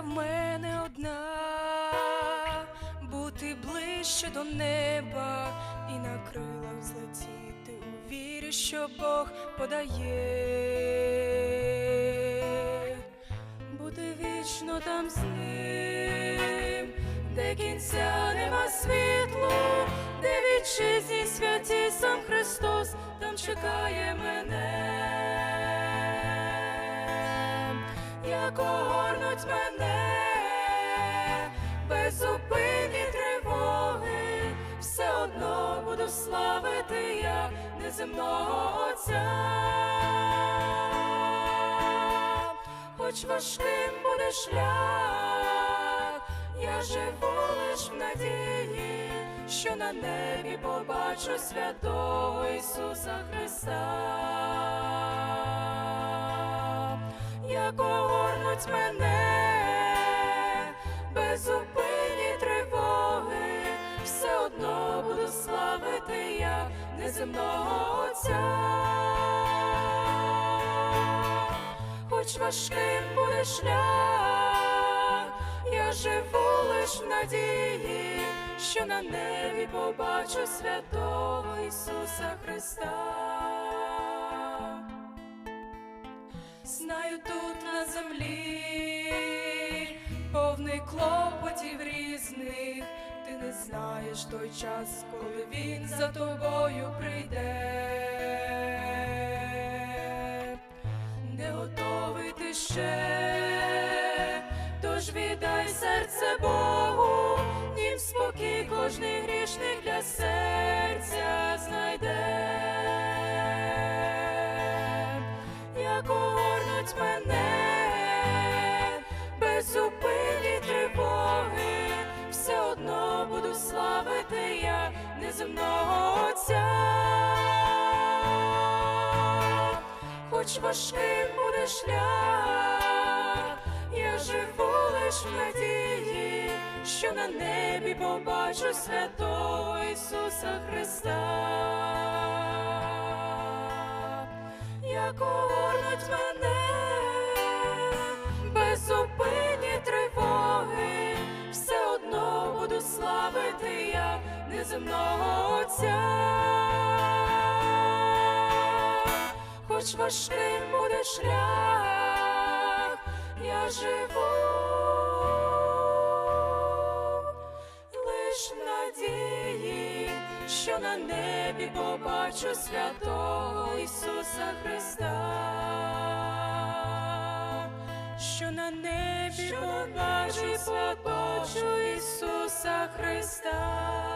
В мене одна, бути ближче до неба і на крилах злетіти. У вірі, що Бог подає, бути вічно там з ним, де кінця нема світлу, де вітчизні святі сам Христос там чекає мене як огорнуть мене, безупинні тривоги, все одно буду славити я неземного Отця. Хоч важким буде шлях, я живу лиш в надії, що на небі побачу святого Ісуса Христа як огорнуть мене, безупинні тривоги, все одно буду славити я неземного Отця. Хоч важким буде шлях, я живу лиш в надії, що на небі побачу святого Ісуса Христа. Знаю тут на землі. Повний клопотів різних, ти не знаєш той час, коли він за тобою прийде, не готовий ти ще, тож віддай серце Богу, нім спокій кожний грішник для серця огорнуть мене, безупинні тривоги, все одно буду славити я неземного Отця. Хоч важким буде шлях, я живу лиш в надії, що на небі побачу святого Ісуса Христа як огорнуть мене, славити я неземного Отця. Хоч важким буде шлях, я живу лиш надії, що на небі побачу святого Ісуса Христа, що на небі побачу, побачу Ісуса Христа.